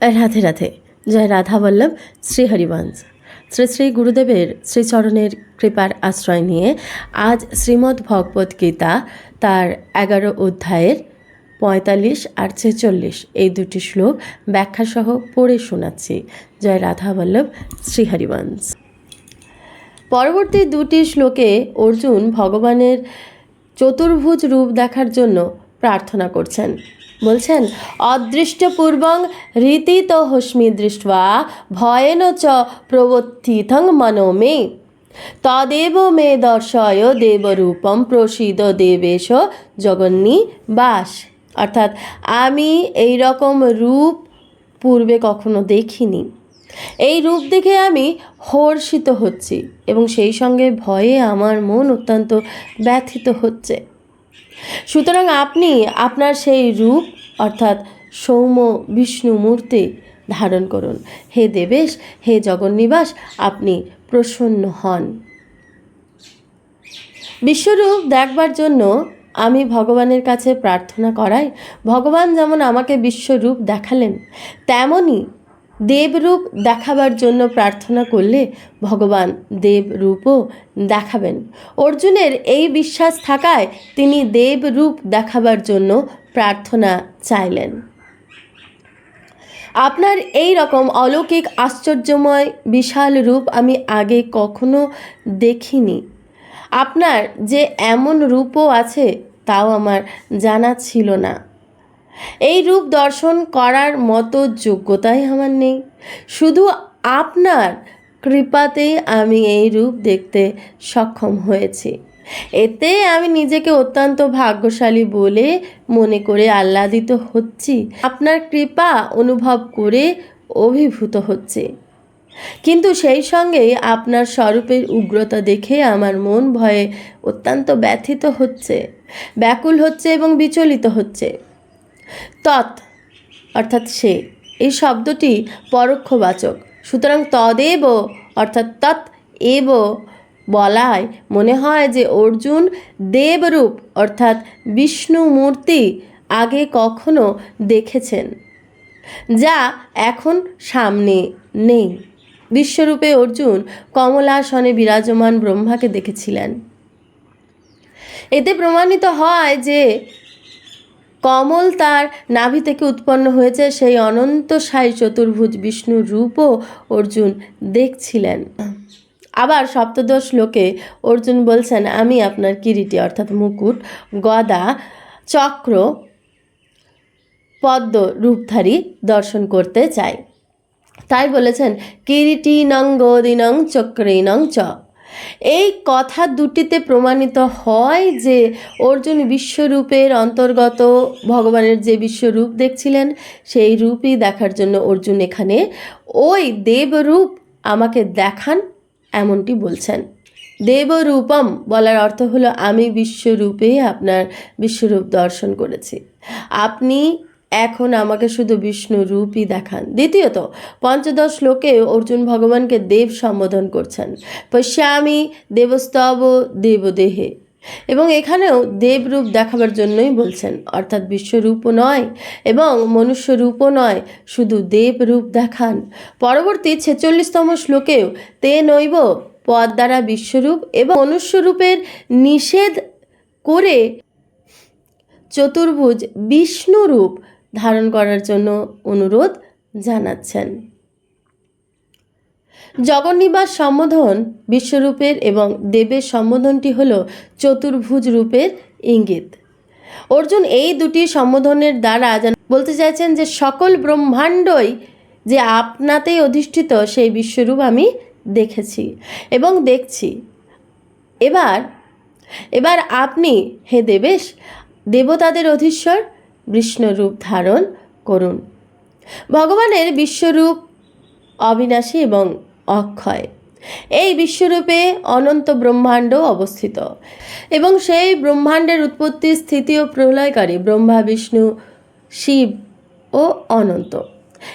রাধে রাধে। জয় রাধা বল্লভ, শ্রী হরিবংশ। শ্রী শ্রী গুরুদেবের শ্রীচরণের কৃপার আশ্রয় নিয়ে আজ শ্রীমদ্ ভগবদ্ গীতা তার এগারো অধ্যায়ের পঁয়তাল্লিশ আর ছেচল্লিশ এই দুটি শ্লোক ব্যাখ্যাসহ পড়ে শোনাচ্ছি। জয় রাধা বল্লভ, শ্রী হরিবংশ। পরবর্তী দুটি শ্লোকে অর্জুন ভগবানের চতুর্ভুজ রূপ দেখার জন্য প্রার্থনা করছেন। বলছেন, অদৃষ্টপূর্বং রীতিত হস্মি দৃষ্টা ভয়েন চ প্রবর্তিথং মনো মে। তদেব মে দর্শয় দেবরূপম প্রসিদ দেবেশ জগন্নি বাস। অর্থাৎ, আমি এই রকম রূপ পূর্বে কখনো দেখিনি। এই রূপ দেখে আমি হর্ষিত হচ্ছি এবং সেই সঙ্গে ভয়ে আমার মন অত্যন্ত ব্যথিত হচ্ছে। সুতরাং আপনি আপনার সেই রূপ, অর্থাৎ সৌম্য বিষ্ণু মূর্তি ধারণ করুন। হে দেবেশ, হে জগন্নিবাস, আপনি প্রসন্ন হন। বিশ্বরূপ দেখবার জন্য আমি ভগবানের কাছে প্রার্থনা করাই। ভগবান যেমন আমাকে বিশ্বরূপ দেখালেন তেমনই দেবরূপ দেখাবার জন্য প্রার্থনা করলে ভগবান দেবরূপও দেখাবেন। অর্জুনের এই বিশ্বাস থাকায় তিনি দেবরূপ দেখাবার জন্য প্রার্থনা চাইলেন। আপনার এই রকম অলৌকিক, আশ্চর্যময়, বিশাল রূপ আমি আগে কখনো দেখিনি। আপনার যে এমন রূপও আছে, তাও আমার জানা ছিল না। এই রূপ দর্শন করার মতো যোগ্যতাই আমার নেই। শুধু আপনার কৃপাতেই আমি এই রূপ দেখতে সক্ষম হয়েছি। এতে আমি নিজেকে অত্যন্ত ভাগ্যশালী বলে মনে করে আহ্লাদিত হচ্ছি। আপনার কৃপা অনুভব করে অভিভূত হচ্ছে। কিন্তু সেই সঙ্গেই আপনার স্বরূপের উগ্রতা দেখে আমার মন ভয়ে অত্যন্ত ব্যথিত হচ্ছে, ব্যাকুল হচ্ছে এবং বিচলিত হচ্ছে। তৎ, অর্থাৎ সে। এই শব্দটি পরোক্ষবাচক। সুতরাং তদেব, অর্থাৎ তৎ এব বলায় মনে হয় যে অর্জুন দেবরূপ, অর্থাৎ বিষ্ণু মূর্তি আগে কখনো দেখেছেন, যা এখন সামনে নেই। বিশ্বরূপে অর্জুন কমলাসনে বিরাজমান ব্রহ্মাকে দেখেছিলেন। এতে প্রমাণিত হয় যে কমল তার নাভি থেকে উৎপন্ন হয়েছে। সেই অনন্ত সাই চতুর্ভুজ বিষ্ণুর রূপও অর্জুন দেখছিলেন। আবার সপ্তদশ লোকে অর্জুন বলছেন, আমি আপনার কিরিটি, অর্থাৎ মুকুট, গদা, চক্র, পদ্ম রূপধারী দর্শন করতে চাই। তাই বলেছেন কিরিটি নং গদিনং চক্রিনং চ। এই কথা দুটিতে প্রমাণিত হয় যে অর্জুন বিশ্বরূপের অন্তর্গত ভগবানের যে বিশ্বরূপ দেখছিলেন, সেই রূপই দেখার জন্য অর্জুন এখানে, ওই দেবরূপ আমাকে দেখান, এমনটি বলছেন। দেবরূপম বলার অর্থ হলো, আমি বিশ্বরূপে আপনার বিশ্বরূপ দর্শন করেছি। আপনি এখন আমাকে শুধু বিষ্ণু রূপই দেখান। দ্বিতীয়ত, পঞ্চদশ লোকে অর্জুন ভগবানকে দেব সম্বোধন করছেন। পশ্যামি, দেবস্তব, দেবদেহে। এবং এখানেও দেবরূপ দেখাবার জন্যই বলছেন। অর্থাৎ বিশ্বরূপও নয় এবং মনুষ্যরূপও নয়, শুধু দেবরূপ দেখান। পরবর্তী ছেচল্লিশতম শ্লোকেও তে নৈব পদ দ্বারা বিশ্বরূপ এবং মনুষ্যরূপের নিষেধ করে চতুর্ভুজ বিষ্ণুরূপ ধারণ করার জন্য অনুরোধ জানাচ্ছেন। জগন্নিবাস সম্বোধন বিশ্বরূপের এবং দেবের সম্বোধনটি হল চতুর্ভুজ রূপের ইঙ্গিত। অর্জুন এই দুটি সম্বোধনের দ্বারা বলতে চাইছেন যে সকল ব্রহ্মাণ্ডই যে আপনাতেই অধিষ্ঠিত সেই বিশ্বরূপ আমি দেখেছি এবং দেখছি। এবার এবার আপনি হে দেবেশ, দেবতাদের অধীশ্বর বিষ্ণুরূপ ধারণ করুন। ভগবানের বিশ্বরূপ, অবিনাশী এবং অক্ষয়। এই বিশ্বরূপে অনন্ত ব্রহ্মাণ্ড অবস্থিত এবং সেই ব্রহ্মাণ্ডের উৎপত্তি, স্থিতি ও প্রলয়কারী ব্রহ্মা, বিষ্ণু, শিব ও অনন্ত।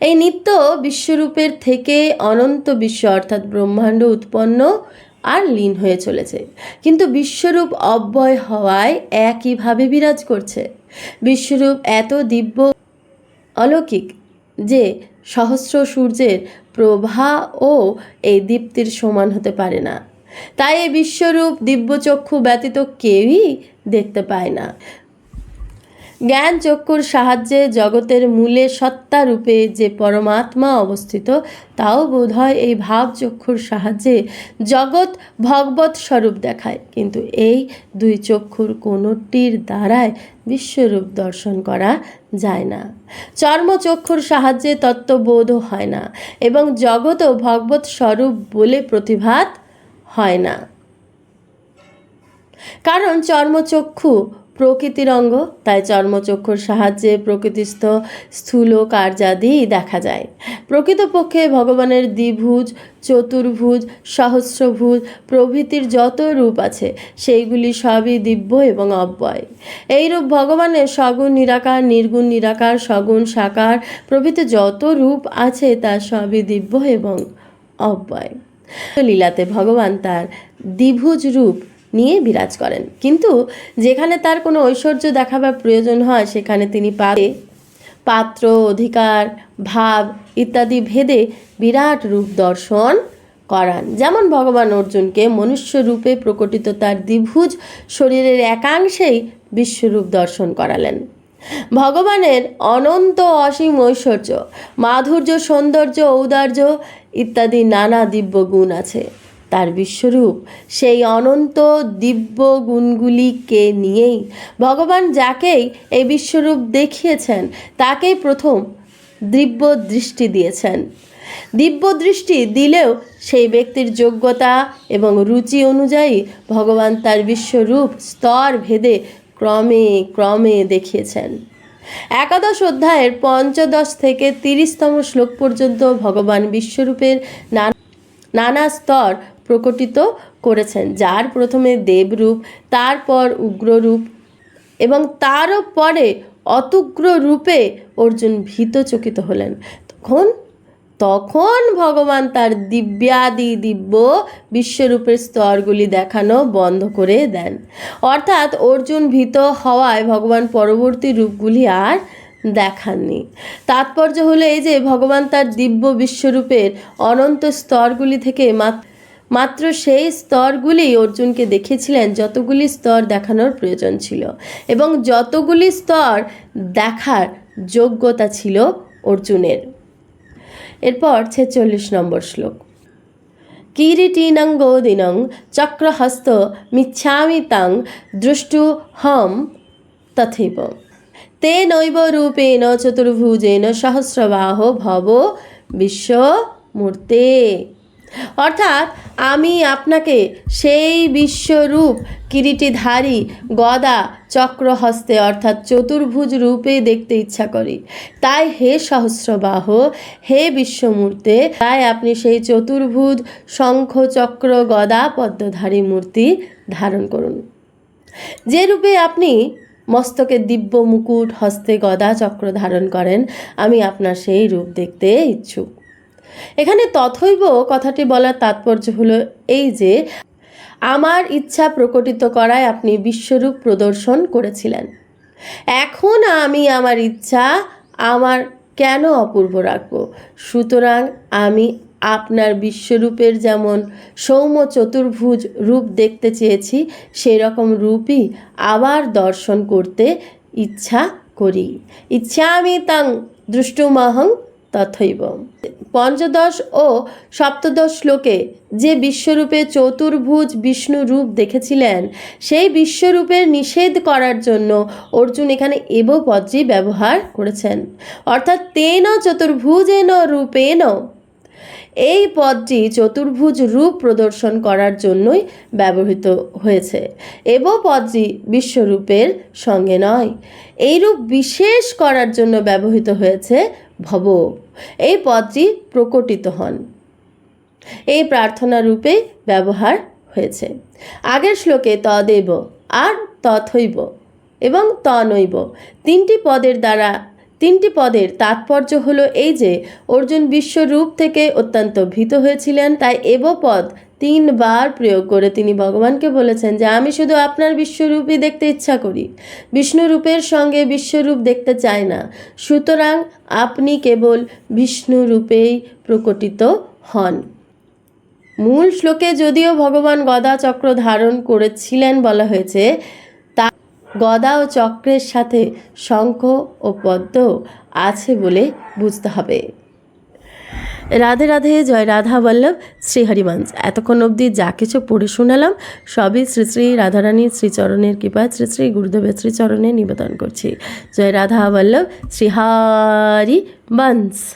এই নিত্য বিশ্বরূপের থেকে অনন্ত বিশ্ব অর্থাৎ ব্রহ্মাণ্ড উৎপন্ন আর লীন হয়ে চলেছে। কিন্তু বিশ্বরূপ অব্যয় হওয়ায় একইভাবে বিরাজ করছে। বিশ্বরূপ এত দিব্য অলৌকিক যে সহস্র সূর্যের প্রভা ও এই দীপ্তির সমান হতে পারে না। তাই এই বিশ্বরূপ দিব্যচক্ষু ব্যতীত কেউই দেখতে পায় না। জ্ঞান চক্ষুর সাহায্যে জগতের মূলে সত্তা রূপে যে পরমাত্মা অবস্থিত, তাও বোধহয় এই ভাব চক্ষুর সাহায্যে জগৎ ভগবত স্বরূপ দেখায়। কিন্তু এই দুই চক্ষুর কোনোটির দ্বারায় বিশ্বরূপ দর্শন করা যায় না। চর্মচক্ষুর সাহায্যে তত্ত্ববোধও হয় না এবং জগৎও ভগবত স্বরূপ বলে প্রতিভাত হয় না। কারণ চর্মচক্ষু প্রকৃতির অঙ্গ, তাই চর্মচক্ষুর সাহায্যে প্রকৃতিস্থ স্থূল কার্যাদি দেখা যায়। প্রকৃতপক্ষে ভগবানের দ্বিভুজ, চতুর্ভুজ, সহস্রভুজ প্রভৃতির যত রূপ আছে, সেইগুলি সবই দিব্য এবং অব্যয়। এই রূপ ভগবানের সগুণ নিরাকার, নির্গুণ নিরাকার, সগুণ সাকার প্রভৃতি যত রূপ আছে, তা সবই দিব্য এবং অব্যয়। লীলাতে ভগবান তার দ্বিভুজ রূপ নিয়ে বিরাজ করেন। কিন্তু যেখানে তার কোনো ঐশ্বর্য দেখাবার প্রয়োজন হয়, সেখানে তিনি পাবে পাত্র, অধিকার, ভাব ইত্যাদি ভেদে বিরাট রূপ দর্শন করান। যেমন ভগবান অর্জুনকে মনুষ্য রূপে প্রকটিত তার দ্বিভুজ শরীরের একাংশেই বিশ্বরূপ দর্শন করালেন। ভগবানের অনন্ত অসীম ঐশ্বর্য, মাধুর্য, সৌন্দর্য, ঔদার্য ইত্যাদি নানা দিব্য গুণ আছে। তার বিশ্বরূপ। সেই অনন্ত দিব্য গুণগুলিকে নিয়েই ভগবান যাকেই এই বিশ্বরূপ দেখিয়েছেন, তাকেই প্রথম দিব্য দৃষ্টি দিয়েছেন। দিব্য দৃষ্টি দিলেও সেই ব্যক্তির যোগ্যতা এবং রুচি অনুযায়ী ভগবান তার বিশ্বরূপ স্তর ভেদে ক্রমে ক্রমে দেখিয়েছেন। একাদশ অধ্যায়ের পঞ্চদশ থেকে তিরিশতম শ্লোক পর্যন্ত ভগবান বিশ্বরূপের নানা নানা স্তর প্রকটিত করেছেন, যার প্রথমে দেবরূপ, তারপর উগ্ররূপ এবং তারও পরে অতুগ্র রূপে অর্জুন ভীতচকিত হলেন। তখন তখন ভগবান তার দিব্যাদি দিব্য বিশ্বরূপের স্তরগুলি দেখানো বন্ধ করে দেন। অর্থাৎ অর্জুন ভীত হওয়ায় ভগবান পরবর্তী রূপগুলি আর দেখাননি। তাৎপর্য হলো এই যে, ভগবান তার দিব্য বিশ্বরূপের অনন্ত স্তরগুলি থেকে মাত্র মাত্র সেই স্তরগুলি অর্জুনকে দেখেছিলেন, যতগুলি স্তর দেখানোর প্রয়োজন ছিল। এবং যতগুলি স্তর দেখার যোগ্যতা ছিল অর্জুনের। এরপর ছেচল্লিশ নম্বর শ্লোক। কিরীটিনং গোদিনং চক্রহস্ত মিচ্ছামি তাং দ্রষ্টু হম তথৈব। তেনৈব রূপেণ চতুর্ভুজেন সহস্রবাহ ভব বিশ্বমূর্তে অর্থাৎ আমি আপনাকে সেই বিশ্বরূপ কিরিটিধারী গদা চক্রহস্তে অর্থাৎ চতুর্ভুজ রূপে দেখতে ইচ্ছা করি। তাই হে সহস্রবাহ, হে বিশ্বমূর্তে, তাই আপনি সেই চতুর্ভুজ শঙ্খ চক্র গদা পদ্মধারী মূর্তি ধারণ করুন। যে রূপে আপনি মস্তকে দিব্য মুকুট হস্তে গদা চক্র ধারণ করেন, আমি আপনার সেই রূপ দেখতে ইচ্ছুক। এখানে তথৈব কথাটি বলার তাৎপর্য হলো এই যে, আমার ইচ্ছা প্রকটিত করায় আপনি বিশ্বরূপ প্রদর্শন করেছিলেন। এখন আমি আমার ইচ্ছা আমার কেন অপূর্ব রাখব? সুতরাং আমি আপনার বিশ্বরূপের যেমন সৌম্য চতুর্ভুজ রূপ দেখতে চেয়েছি সেই রকম রূপই আবার দর্শন করতে ইচ্ছা করি। ইচ্ছা আমি তাং দৃষ্টুমহং তথৈব পঞ্চদশ ও সপ্তদশ শ্লোকে যে বিশ্বরূপে চতুর্ভুজ বিষ্ণু রূপ দেখেছিলেন, সেই বিশ্বরূপের নিষেধ করার জন্য অর্জুন এখানে এব পদটি ব্যবহার করেছেন। অর্থাৎ তেন চতুর্ভুজেন রূপেন। এই পদটি চতুর্ভুজ রূপ প্রদর্শন করার জন্যই ব্যবহৃত হয়েছে। এব পদটি বিশ্বরূপের সঙ্গে নয়। এই রূপ বিশেষ করার জন্য ব্যবহৃত হয়েছে ভব। এই পদটি প্রকটিত হন। এই প্রার্থনা রূপে ব্যবহার হয়েছে। আগের শ্লোকে তদেব আর তথৈব এবং তনৈব তিনটি পদের দ্বারা, তিনটি পদের তাৎপর্য হলো এই যে, অর্জুন বিশ্বরূপ থেকে অত্যন্ত ভীত হয়েছিলেন, তাই এব পদ তিনবার প্রয়োগ করে তিনি ভগবানকে বলেছেন যে আমি শুধু আপনার বিশ্বরূপই দেখতে ইচ্ছা করি। বিষ্ণুরূপের সঙ্গে বিশ্বরূপ দেখতে চাই না। সুতরাং আপনি কেবল বিষ্ণুরূপেই প্রকটিত হন। মূল শ্লোকে যদিও ভগবান গদা চক্র ধারণ করেছিলেন বলা হয়েছে, তা গদা ও চক্রের সাথে শঙ্খ ও পদ্ম আছে বলে বুঝতে হবে। রাধে রাধে, জয় রাধা বল্লভ, শ্রী হরিবংশ। এতক্ষণ অবধি যা কিছু পড়ে শোনালাম, সবই শ্রী শ্রী রাধারানীর শ্রীচরণের কৃপা শ্রী শ্রী গুরুদেবের শ্রীচরণে নিবেদন করছি। জয় রাধা বল্লভ শ্রীহারি বংশ।